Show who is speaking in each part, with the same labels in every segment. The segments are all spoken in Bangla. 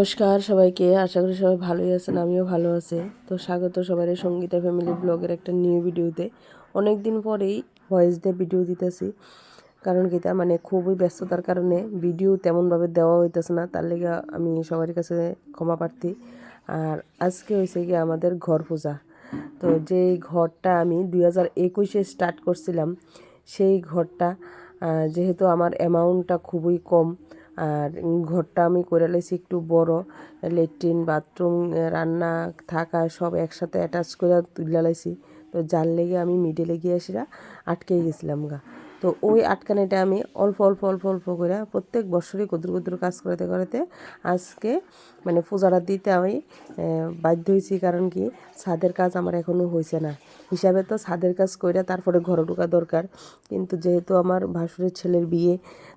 Speaker 1: নমস্কার সবাইকে, আশা করি সবাই ভালোই আছেন, আমিও ভালো আছি। তো স্বাগত সবাই সঙ্গীতা ফ্যামিলি ব্লগের একটা নিউ ভিডিওতে। অনেক দিন পরেই ভয়েস দিয়ে ভিডিও দিতেছি। কারণ কি তা মানে খুবই ব্যস্ততার কারণে ভিডিও তেমনভাবে দেওয়া হইতেছে না, তার লেগে আমি সবার কাছে ক্ষমা প্রার্থী। আর আজকে হয়েছে কি আমাদের ঘর পূজা। তো যেই ঘরটা আমি দুই হাজার একুশে স্টার্ট করছিলাম, সেই ঘরটা যেহেতু আমার অ্যামাউন্টটা খুবই কম আর ঘরটা আমি করে লেছি একটু বড়, লেট্রিন, বাথরুম রান্না, থাকা, সব একসাথে অ্যাটাচ করে তুলে লাইছি। তো যার লেগে আমি মিডিলে গিয়ে সেটা আটকে গেছিলাম গা। তো ওই আটকানিটা আমি অল্প অল্প অল্প অল্প করে প্রত্যেক বছরই কুদ্র কুদ্র কাজ করতে করতে আজকে মানে পূজাটা দিতে আমি বাধ্য হয়েছি। কারণ কি? ছাদের কাজ আমার এখনও হয়েছে না। হিসাবে তো ছাদের কাজ করে তারপরে ঘরে ঢোকা দরকার। কিন্তু যেহেতু আমার ভাসুরের ছেলের বিয়ে,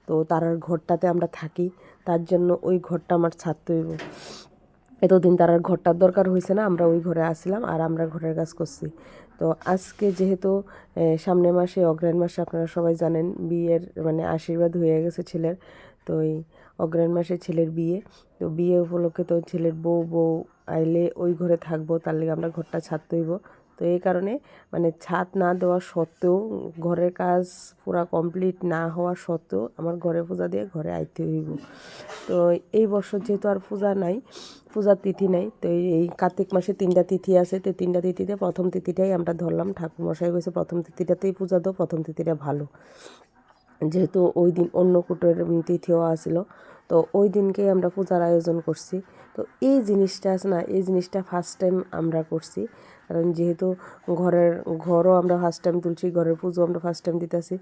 Speaker 1: তো তার ঘরটাতে আমরা থাকি, তার জন্য ওই ঘরটা আমার ছাড়তে হইব। এতদিন তার ঘরটার দরকার হয়েছে না, আমরা ওই ঘরে আসলাম আর আমরা ঘরের কাজ করছি। তো আজকে যেহেতু সামনে মাসে অগ্রায়ণ মাসে আপনারা সবাই জানেন, বিয়ের মানে আশীর্বাদ হয়ে গেছে ছেলের, তো ওই অগ্রায়ণ মাসে ছেলের বিয়ে, তো বিয়ে উপলক্ষে তো ছেলের বউ বউ আইলে ওই ঘরে থাকব, তার লেগে আমরা ঘরটা ছাড়তে হইব তো এই কারণে মানে ছাদ না দেওয়া সত্ত্বেও ঘরের কাজ পুরা কমপ্লিট না হওয়া সত্ত্বেও আমার ঘরে পূজা দিয়ে ঘরে আইতে হইব। তো এই বছর যেহেতু আর পূজা নাই পূজার তিথি নাই তো এই- কার্তিক মাসে তিনটা তিথি আছে তো তিনটা তিথিতে প্রথম তিথিটাই আমরা ধরলাম। ঠাকুরমশাই গেছে প্রথম তিথিটাতেই পূজা দাও প্রথম তিথিটা ভালো। যেহেতু ওই দিন অন্নকূটের উম, তিথিও আসিল তো ওই দিনকেই আমরা পূজার আয়োজন করছি। তো এই জিনিসটা আছে না এই জিনিসটা ফার্স্ট টাইম আমরা করছি। কারণ যেহেতু ঘরের ঘরও আমরা ফার্স্ট টাইম তুলছি, ঘরের পুজো আমরা ফার্স্ট টাইম দিতেছি,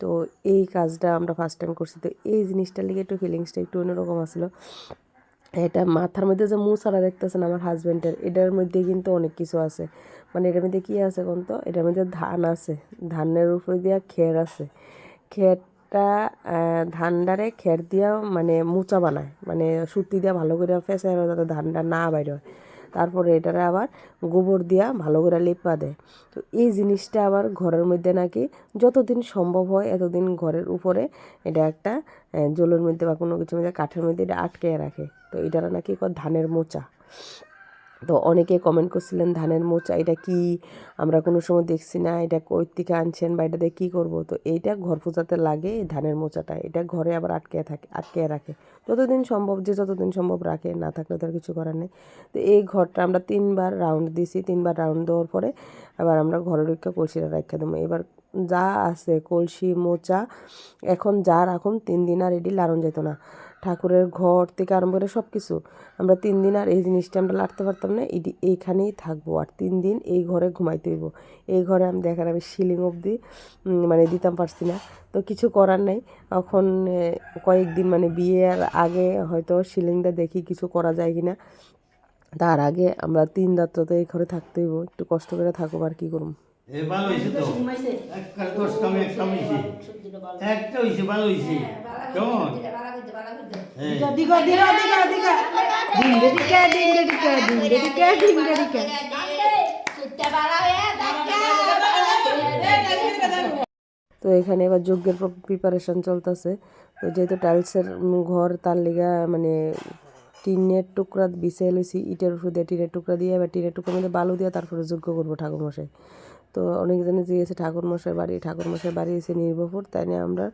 Speaker 1: তো এই কাজটা আমরা ফার্স্ট টাইম করছি। তো এই জিনিসটার লিগে একটু ফিলিংসটা একটু অন্যরকম আসলো। এটা মাথার মধ্যে যে মুসারা দেখতেছেন আমার হাজব্যান্ডের এটার মধ্যে কিন্তু অনেক কিছু আছে। মানে এটার মধ্যে কী আছে কোন তো? এটার মধ্যে ধান আছে। ধানের উপরে দিয়া খের আছে। খেরটা ধানডারে খের দিয়া মানে মোচা বানায়। মানে সুতি দিয়া ভালো করে ফেসে যাতে ধানটা না বাইর হয়। তারপরে এটারে আবার গোবর দিয়া ভালো করে লিপা দেয়। তো এই জিনিসটা আবার ঘরের মধ্যে নাকি যতদিন সম্ভব হয় এতদিন ঘরের উপরে এটা একটা জলের মধ্যে বা কোনো কিছুর মধ্যে কাঠের মধ্যে এটা আটকে রাখে। তো এটারা নাকি ধানের মোচা। তো অনেকে কমেন্ট করছিলেন, ধানের মোচা এটা কি? আমরা কোনো সময় দেখছি না, এটা কই থেকে আনছেন বা এটা দিয়ে কী করব? তো এইটা ঘর পূজাতে লাগে ধানের মোচাটা, এটা ঘরে আবার আটকে থাকে, আটকে রাখে। যতদিন সম্ভব যে যতদিন সম্ভব রাখে, না থাকলে তো আর কিছু করার নেই। তো এই ঘরটা আমরা তিনবার রাউন্ড দিছি, তিনবার রাউন্ড দেওয়ার পরে আবার আমরা ঘরে রেখে কলসিটা রাখা দেবো। এবার যা আছে, কলসি, মোচা, এখন যা রাখুন, তিন দিন আর এটি লারণ যেত না। ঠাকুরের ঘর থেকে আরম্ভ করে সব কিছু আমরা তিন দিন আর এই জিনিসটা আমরা লাড়তে পারতাম না, এটি এইখানেই থাকব। আর তিন দিন এই ঘরে ঘুমাইতে হইব। এই ঘরে আমি দেখেন আমি সিলিং অবধি মানে দিতাম পারছি না। তো কিছু করার নাই। এখন কয়েকদিন মানে বিয়ের আগে হয়তো সিলিংটা দেখি কিছু করা যায় কি না তার আগে আমরা তিন রাত্র তো এই ঘরে থাকতে হইব। একটু কষ্ট করে থাকব আর কি করব
Speaker 2: এ ভালো হয়েছে তো। একটা দশ কামে একটা একটা ভালো কেমন?
Speaker 3: ডিঙ্গে ডিঙ্গে ডিঙ্গে ডিঙ্গে
Speaker 1: তো এখানে এবার যজ্ঞের প্রিপারেশন চলতেছে। তো যেহেতু টাইলসের ঘর তার লিগা মানে টিনের টুকরা বিছিয়ে লইছি ইটের উপর দিয়ে টিনের টুকরা দিয়ে এবার টিনের টুকরার মধ্যে বালু দিয়ে তারপরে যজ্ঞ করব ঠাকুরমশাই। তো অনেকজনে জিজ্ঞেসে, ঠাকুরমশাই বাড়ি? ঠাকুরমশাই বাড়ি এসে নির্ভরপুর, তাই নিয়ে আমরা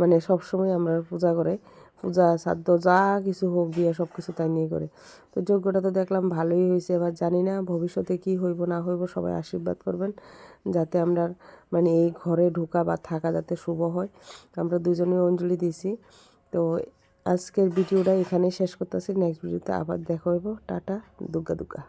Speaker 1: মানে সবসময় আমরা পূজা করে, পূজা শ্রাদ্ধ যা কিছু হোক বিয়ে সব কিছু তাই নিয়ে করে। তো যজ্ঞটা তো দেখলাম ভালোই হয়েছে এবার জানি না ভবিষ্যতে কি হইব না হইব, সবাই আশীর্বাদ করবেন যাতে আমরা মানে এই ঘরে ঢোকা বা থাকা যাতে শুভ হয়। আমরা দুজনে অঞ্জলি দিছি। তো আজকের ভিডিওটা এখানেই শেষ করতেছি, নেক্সট ভিডিওতে আবার দেখা হইব। টাটা, দুগ্গা দুগ্গা।